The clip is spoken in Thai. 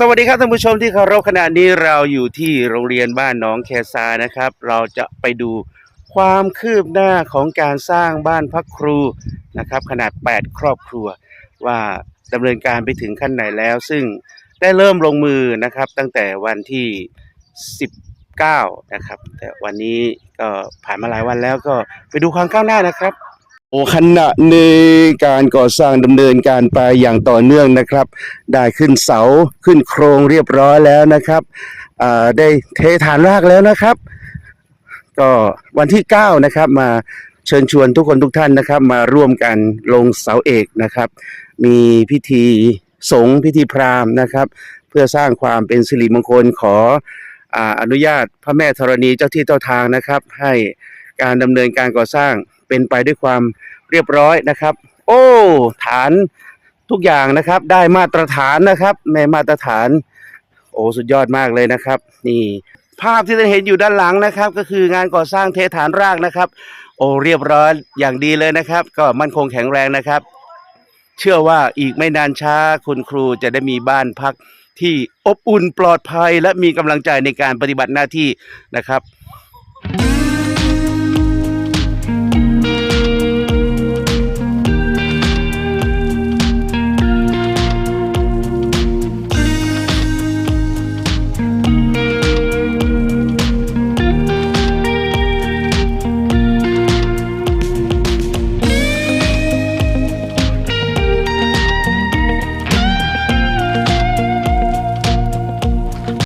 สวัสดีครับท่านผู้ชมที่เคารพขณะนี้เราอยู่ที่โรงเรียนบ้านหนองแคซานะครับ เราจะไปดูความคืบหน้าของการสร้างบ้านพักครูนะครับ ขนาด 8 ครอบครัว ว่าดำเนินการไปถึงขั้นไหนแล้ว ซึ่งได้เริ่มลงมือนะครับ ตั้งแต่วันที่ 19 นะครับ แต่วันนี้ก็ผ่านมาหลายวันแล้วก็ไปดูความก้าวหน้านะครับ โอ้ขณะในการก่อสร้างดำเนินการไปอย่างต่อเนื่องนะครับ ได้ขึ้นเสาขึ้นโครงเรียบร้อยแล้วนะครับได้เทฐานรากแล้วนะครับ ก็วันที่ 9 นะครับมาเชิญชวนทุกคนทุกท่านนะครับ มาร่วมกันลงเสาเอกนะครับ มีพิธีสงฆ์พิธีพราหมณ์นะครับ เพื่อสร้างความเป็นสิริมงคลขอออนุญาตพระแม่ธรณีเจ้าที่เจ้าทางนะครับ ให้การดำเนินการก่อสร้าง เป็นไปด้วยความเรียบร้อยนะครับ โอ้ฐานทุกอย่างนะครับ ได้มาตรฐานนะครับในมาตรฐาน โอ้สุดยอดมากเลยนะครับ นี่ ภาพที่ท่านเห็นอยู่ด้านหลังนะครับ ก็คืองานก่อสร้างเทฐานรากนะครับ โอ้เรียบร้อยอย่างดีเลยนะครับ ก็มั่นคงแข็งแรงนะครับ เชื่อว่าอีกไม่นานช้าคุณครูจะได้มีบ้านพักที่อบอุ่นปลอดภัยและมีกำลังใจในการปฏิบัติหน้าที่นะครับ